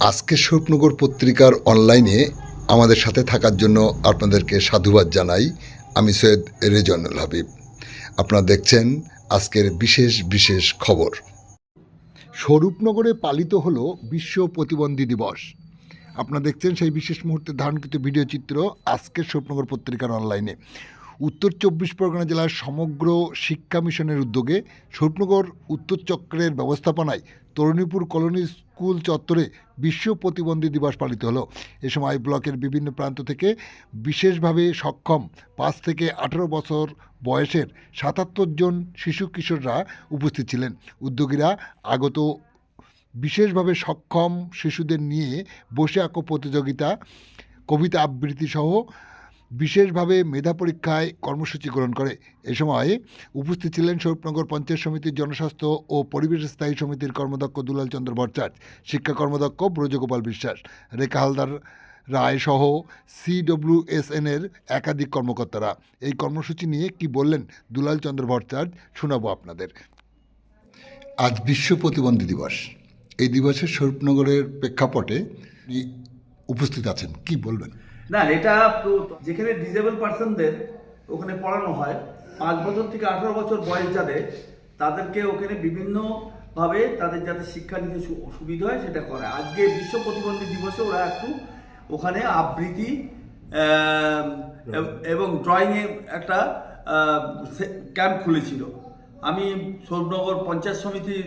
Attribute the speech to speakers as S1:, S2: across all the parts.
S1: আজকে স্বপ্নগর পত্রিকার অনলাইনে আমাদের সাথে থাকার জন্য আপনাদেরকে সাধুবাদ জানাই। আমি সৈয়দ রেজনুল হাবিব। আপনারা দেখছেন আজকের বিশেষ বিশেষ খবর। স্বরূপনগরে পালিত হলো বিশ্ব প্রতিবন্ধী দিবস। আপনারা দেখছেন সেই বিশেষ মুহূর্তে ধারণকৃত ভিডিও চিত্র আজকের স্বপ্নগর পত্রিকার অনলাইনে উত্তর চব্বিশ পরগনা জেলার সমগ্র শিক্ষা মিশনের উদ্যোগে স্বপ্নগর উত্তর চক্রের ব্যবস্থাপনায় তরুণীপুর কলোনি স্কুল চত্বরে বিশ্ব প্রতিবন্ধী দিবস পালিত হলো। এ সময় ব্লকের বিভিন্ন প্রান্ত থেকে বিশেষভাবে সক্ষম পাঁচ থেকে আঠারো বছর বয়সের সাতাত্তর জন শিশু কিশোররা উপস্থিত ছিলেন। উদ্যোগীরা আগত বিশেষভাবে সক্ষম শিশুদের নিয়ে বসে আঁকো প্রতিযোগিতা, কবিতা আবৃত্তি সহ বিশেষভাবে মেধা পরীক্ষায় কর্মসূচি গ্রহণ করে। এ সময় উপস্থিত ছিলেন স্বরূপনগর পঞ্চায়েত সমিতির জনস্বাস্থ্য ও পরিবেশ স্থায়ী সমিতির কর্মদক্ষ দুলাল চন্দ্র ভট্টাচার্য, শিক্ষা কর্মদক্ষ ব্রজগোপাল বিশ্বাস, রেখা হালদার রায় সহ সিডব্লিউএসএনের একাধিক কর্মকর্তারা। এই কর্মসূচি নিয়ে কি বললেন দুলাল চন্দ্র ভট্টাচার্য শোনাবো আপনাদের। আজ বিশ্ব প্রতিবন্ধী দিবস। এই দিবসের স্বরূপনগরের প্রেক্ষাপটে উপস্থিত আছেন। কি বলবেন?
S2: না এটা তো যেখানে ডিজেবল পার্সনদের ওখানে পড়ানো হয় পাঁচ বছর থেকে আঠারো বছর বয়স যাদের তাদেরকে ওখানে বিভিন্নভাবে তাদের যাতে শিক্ষা নিতে সুবিধা হয় সেটা করে আজকে বিশ্ব প্রতিবন্ধী দিবসে ওরা একটু ওখানে আবৃত্তি এব- ড্রয়িংয়ে একটা ক্যাম্প খুলেছিল। আমি সৌরনগর পঞ্চায়েত সমিতির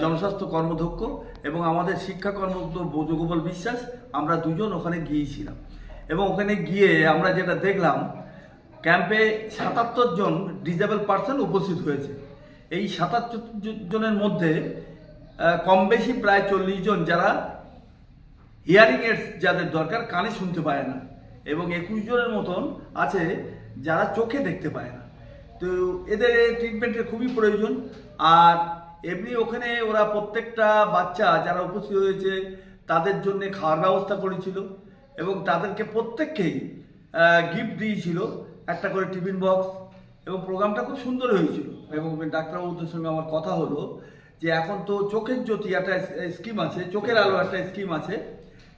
S2: জনস্বাস্থ্য কর্মধ্যক্ষ এবং আমাদের শিক্ষা কর্মদক্ষ বোধগোপাল বিশ্বাস আমরা দুজন ওখানে গিয়েছিলাম। এবং ওখানে গিয়ে আমরা যেটা দেখলাম ক্যাম্পে সাতাত্তর জন ডিজেবল পার্সন উপস্থিত হয়েছে। এই সাতাত্তর জনের মধ্যে কম বেশি প্রায় চল্লিশ জন যারা হিয়ারিং এডস যাদের দরকার কানে শুনতে পায় না এবং একুশ জনের মতন আছে যারা চোখে দেখতে পায় না। তো এদের ট্রিটমেন্টের খুবই প্রয়োজন। আর এমনি ওখানে ওরা প্রত্যেকটা বাচ্চা যারা উপস্থিত হয়েছে, তাদের জন্য খাওয়ার ব্যবস্থা করেছিল। এবং তাদেরকে প্রত্যেককেই গিফট দিয়েছিল একটা করে টিফিন বক্স এবং প্রোগ্রামটা খুব সুন্দর হয়েছিল। এবং ডাক্তারবাবুদের সঙ্গে আমার কথা হলো যে এখন তো চোখের জ্যোতি একটা স্কিম আছে, চোখের আলো একটা স্কিম আছে।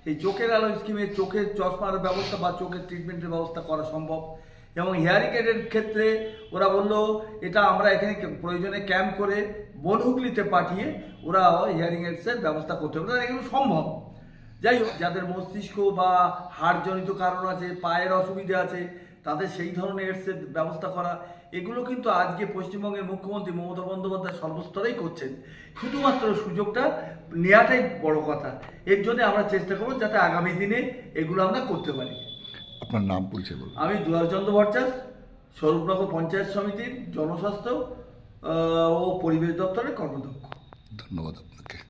S2: এই চোখের আলো স্কিমে চোখের চশমার ব্যবস্থা বা চোখের ট্রিটমেন্টের ব্যবস্থা করা সম্ভব। এবং হেয়ারিং এডের ক্ষেত্রে ওরা বলল, এটা আমরা এখানে প্রয়োজনে ক্যাম্প করে বনহুগলিতে পাঠিয়ে ওরা হিয়ারিং এডসের ব্যবস্থা করতে পারে এগুলো সম্ভব। যাই হোক যাদের মস্তিষ্ক বা হাড়জনিত কারণ আছে পায়ের অসুবিধা আছে তাদের সেই ধরনের এডসের ব্যবস্থা করা এগুলো কিন্তু আজকে পশ্চিমবঙ্গের মুখ্যমন্ত্রী মমতা বন্দ্যোপাধ্যায় সর্বস্তরেই করছেন। শুধুমাত্র সুযোগটা নেওয়াটাই বড় কথা। এর জন্য আমরা চেষ্টা করব যাতে আগামী দিনে এগুলো আমরা করতে পারি।
S1: আপনার নাম পরিচয় বলুন।
S2: আমি দুলালচন্দ্র ভট্টাচার্য স্বরূপনগর পঞ্চায়েত সমিতির জনস্বাস্থ্য ও পরিবেশ দপ্তরের কর্মদক্ষ।
S1: ধন্যবাদ আপনাকে।